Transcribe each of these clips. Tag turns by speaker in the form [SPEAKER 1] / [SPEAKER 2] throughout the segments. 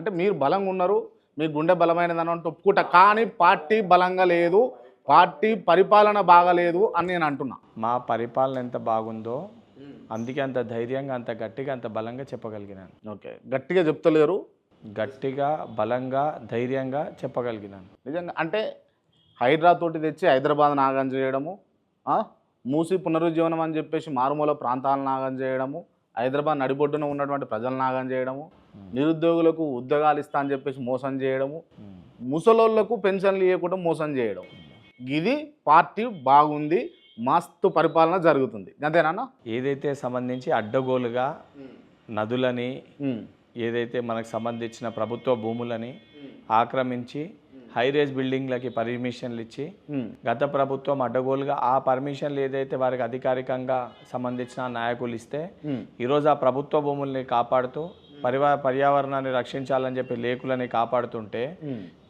[SPEAKER 1] అంటే మీరు బలంగా ఉన్నారు మీ గుండె బలమైనదని అంటే ఒప్పుకుంటా. కానీ పార్టీ బలంగా లేదు పార్టీ పరిపాలన బాగలేదు అని నేను అంటున్నా.
[SPEAKER 2] మా పరిపాలన ఎంత బాగుందో అందుకే అంత ధైర్యంగా అంత గట్టిగా అంత బలంగా చెప్పగలిగినాను.
[SPEAKER 1] ఓకే. గట్టిగా చెప్తలేరు.
[SPEAKER 2] గట్టిగా బలంగా ధైర్యంగా చెప్పగలిగినాను.
[SPEAKER 1] నిజంగా అంటే హైడ్రా తోటి తెచ్చి హైదరాబాద్ నాగం చేయడము? మూసి పునరుజ్జీవనం అని చెప్పేసి మారుమూల ప్రాంతాలను నాగం చేయడము హైదరాబాద్ నడిబొడ్డున ఉన్నటువంటి ప్రజలు నాగం చేయడము నిరుద్యోగులకు ఉద్యోగాలు ఇస్తా అని చెప్పేసి మోసం చేయడము ముసలోళ్ళకు పెన్షన్లు ఇవ్వకుండా మోసం చేయడం. ఇది పార్టీ బాగుంది మస్తు పరిపాలన జరుగుతుంది. అంతేనా
[SPEAKER 2] ఏదైతే సంబంధించి అడ్డగోలుగా నదులని. ఏదైతే మనకు సంబంధించిన ప్రభుత్వ భూములని ఆక్రమించి హైరేజ్ బిల్డింగ్లకి పర్మిషన్లు ఇచ్చి. గత ప్రభుత్వం అడ్డగోలుగా ఆ పర్మిషన్లు ఏదైతే వారికి అధికారికంగా సంబంధించిన నాయకులు ఇస్తే. ఈరోజు ఆ ప్రభుత్వ భూముల్ని కాపాడుతూ పరివా పర్యావరణాన్ని రక్షించాలని చెప్పి లేకులని కాపాడుతుంటే.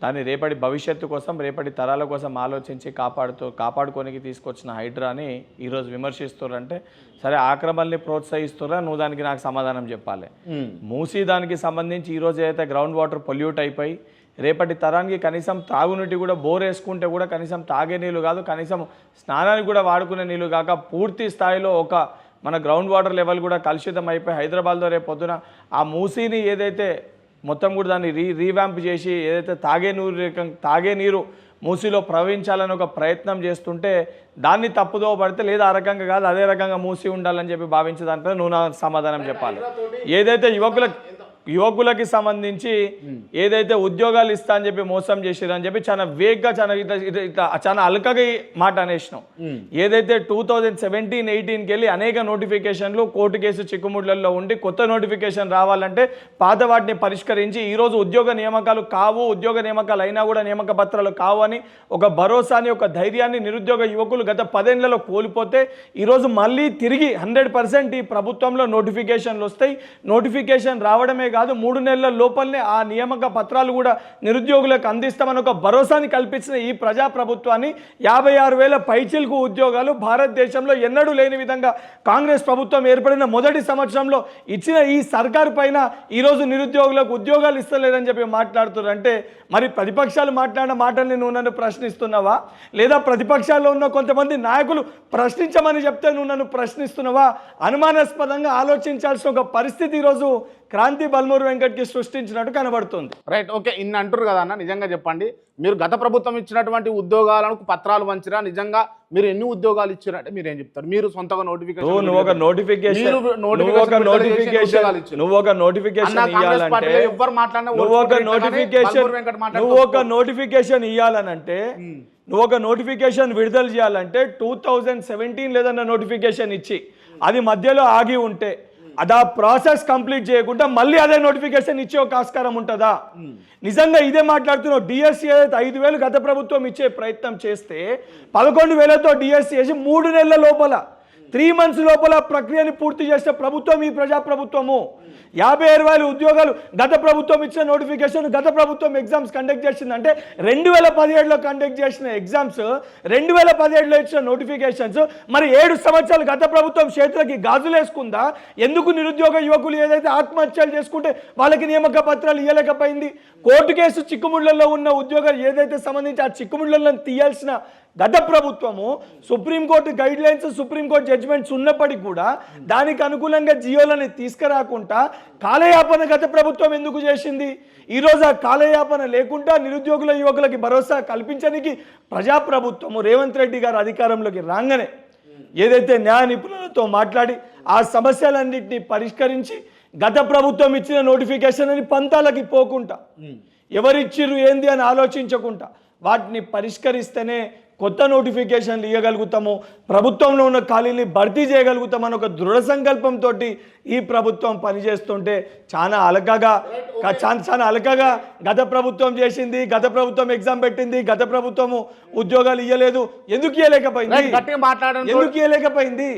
[SPEAKER 2] దాన్ని రేపటి భవిష్యత్తు కోసం రేపటి తరాల కోసం ఆలోచించి కాపాడుతూ కాపాడుకోనికి తీసుకొచ్చిన హైడ్రాని ఈరోజు విమర్శిస్తున్నారంటే సరే ఆక్రమణని ప్రోత్సహిస్తున్నా నువ్వు దానికి నాకు సమాధానం చెప్పాలి. మూసీ దానికి సంబంధించి ఈరోజు ఏదైతే గ్రౌండ్ వాటర్ పొల్యూట్ అయిపోయి రేపటి తరానికి కనీసం తాగునీటి కూడా బోర్ వేసుకుంటే కూడా కనీసం తాగే నీళ్ళు కాదు కనీసం స్నానానికి కూడా వాడుకునే నీళ్ళు కాక పూర్తి స్థాయిలో ఒక మన గ్రౌండ్ వాటర్ లెవెల్ కూడా కలుషితం అయిపోయి హైదరాబాద్లో రేపు పొద్దున ఆ మూసీని ఏదైతే మొత్తం కూడా దాన్ని రీ రీవ్యాంప్ చేసి ఏదైతే తాగే నీరు తాగే నీరు మూసీలో ప్రవహించాలని ఒక ప్రయత్నం చేస్తుంటే దాన్ని తప్పుదో పడితే లేదా ఆ రకంగా కాదు అదే రకంగా మూసి ఉండాలని చెప్పి భావించే దానిపై నువ్వు సమాధానం చెప్పాలి. ఏదైతే యువకుల యువకులకి సంబంధించి ఏదైతే ఉద్యోగాలు ఇస్తా అని చెప్పి మోసం చేసిరు అని చెప్పి చాలా వేగ్గా చాలా ఇట్లా ఇట్లా- ఇట్లా చాలా అలకగా మాట అనేసినాం. ఏదైతే టూ థౌజండ్ సెవెంటీన్ ఎయిటీన్కి వెళ్ళి అనేక నోటిఫికేషన్లు కోర్టు కేసు చిక్కుముడ్లలో ఉండి కొత్త నోటిఫికేషన్ రావాలంటే పాత వాటిని పరిష్కరించి ఈరోజు ఉద్యోగ నియామకాలు కావు ఉద్యోగ నియామకాలు అయినా కూడా నియామక పత్రాలు కావు అని ఒక భరోసాని ఒక ధైర్యాన్ని నిరుద్యోగ యువకులు గత పదేళ్ళలో కోల్పోతే ఈరోజు మళ్ళీ తిరిగి హండ్రెడ్ పర్సెంట్ ఈ ప్రభుత్వంలో నోటిఫికేషన్లు వస్తాయి. నోటిఫికేషన్ రావడమే కాదు కాదు మూడు నెలల లోపలనే ఆ నియామక పత్రాలు కూడా నిరుద్యోగులకు అందిస్తామని ఒక భరోసాని కల్పించిన ఈ ప్రజా ప్రభుత్వాన్ని యాభై ఆరు వేల పైచిల్కు ఉద్యోగాలు భారతదేశంలో ఎన్నడూ లేని విధంగా కాంగ్రెస్ ప్రభుత్వం ఏర్పడిన మొదటి సంవత్సరంలో ఇచ్చిన ఈ సర్కారు పైన ఈరోజు నిరుద్యోగులకు ఉద్యోగాలు ఇస్తలేదని చెప్పి మాట్లాడుతున్నారు అంటే మరి ప్రతిపక్షాలు మాట్లాడిన మాటల్ని నువ్వు నన్ను ప్రశ్నిస్తున్నావా? లేదా ప్రతిపక్షాల్లో ఉన్న కొంతమంది నాయకులు ప్రశ్నించమని చెప్తే నువ్వు నన్ను ప్రశ్నిస్తున్నావా? అనుమానాస్పదంగా ఆలోచించాల్సిన ఒక పరిస్థితి ఈరోజు క్రాంతి బల్మూరు వెంకట్కి సృష్టించినట్టు కనబడుతుంది.
[SPEAKER 1] రైట్ ఓకే ఇన్ని అంటారు కదా అన్న నిజంగా చెప్పండి. మీరు గత ప్రభుత్వం ఇచ్చినటువంటి ఉద్యోగాలకు పత్రాలు వంచిరా నిజంగా మీరు ఎన్ని ఉద్యోగాలు ఇచ్చారంటే మీరు ఏం చెప్తారు? మీరు సొంతగా
[SPEAKER 2] నువ్వు నువ్వు ఒక
[SPEAKER 1] నోటిఫికేషన్
[SPEAKER 2] నోటిఫికేషన్ నువ్వు ఒక నోటిఫికేషన్. నువ్వు ఒక నోటిఫికేషన్ ఇవ్వాలంటే
[SPEAKER 1] మాట్లాడినా
[SPEAKER 2] నువ్వు ఒక నోటిఫికేషన్ నువ్వు ఒక. నోటిఫికేషన్ ఇవ్వాలనంటే నువ్వు ఒక నోటిఫికేషన్ విడుదల చేయాలంటే టూ థౌజండ్ సెవెంటీన్ లేదన్న నోటిఫికేషన్ ఇచ్చి అది మధ్యలో ఆగి ఉంటే అది ఆ ప్రాసెస్ కంప్లీట్ చేయకుండా మళ్ళీ అదే నోటిఫికేషన్ ఇచ్చే ఒక ఆస్కారం ఉంటుందా? నిజంగా ఇదే మాట్లాడుతున్నావు. డిఎస్సి ఏదైతే ఐదు వేలు గత ప్రభుత్వం ఇచ్చే ప్రయత్నం చేస్తే పదకొండు వేలతో డిఎస్సి చేసి మూడు నెలల లోపల త్రీ మంత్స్ లోపల ప్రక్రియని పూర్తి చేసే ప్రభుత్వం ఈ ప్రజా ప్రభుత్వము యాభై ఆరు వేల ఉద్యోగాలు గత ప్రభుత్వం ఇచ్చిన నోటిఫికేషన్ గత ప్రభుత్వం ఎగ్జామ్స్ కండక్ట్ చేసిందంటే రెండు వేల పదిహేడులో కండక్ట్ చేసిన ఎగ్జామ్స్ రెండు వేల పదిహేడులో ఇచ్చిన నోటిఫికేషన్స్ మరి ఏడు సంవత్సరాలు గత ప్రభుత్వం చేతులకి గాజులు వేసుకుందా? ఎందుకు నిరుద్యోగ యువకులు ఏదైతే ఆత్మహత్యలు చేసుకుంటే వాళ్ళకి నియామక పత్రాలు ఇవ్వలేకపోయింది కోర్టు కేసు చిక్కుముళ్ళలో ఉన్న ఉద్యోగాలు ఏదైతే సంబంధించి ఆ చిక్కుముళ్ళను తీయాల్సిన గత ప్రభుత్వము supreme court guidelines supreme court judgements ఉన్నప్పటికీ కూడా దానికి అనుకూలంగా జియోలని తీసుకురాకుండా కాలయాపన గత ప్రభుత్వం ఎందుకు చేసింది? ఈరోజు ఆ కాలయాపన లేకుండా నిరుద్యోగుల యువకులకి భరోసా కల్పించడానికి ప్రజాప్రభుత్వము రేవంత్ రెడ్డి గారు అధికారంలోకి రాగానే ఏదైతే న్యాయ నిపుణులతో మాట్లాడి ఆ సమస్యలన్నింటినీ పరిష్కరించి గత ప్రభుత్వం ఇచ్చిన నోటిఫికేషన్ అని పంతాలకి పోకుండా ఎవరిచ్చిర్రు ఏంది అని ఆలోచించకుండా వాటిని పరిష్కరిస్తేనే కొత్త నోటిఫికేషన్లు ఇవ్వగలుగుతాము ప్రభుత్వంలో ఉన్న ఖాళీని భర్తీ చేయగలుగుతామని ఒక దృఢ సంకల్పంతో ఈ ప్రభుత్వం పనిచేస్తుంటే చాలా అలకగా చాలా చాలా అలకగా గత ప్రభుత్వం చేసింది గత ప్రభుత్వం ఎగ్జామ్ పెట్టింది గత ప్రభుత్వము ఉద్యోగాలు ఇవ్వలేదు ఎందుకు ఇవ్వలేకపోయింది ఎందుకు ఇవ్వలేకపోయింది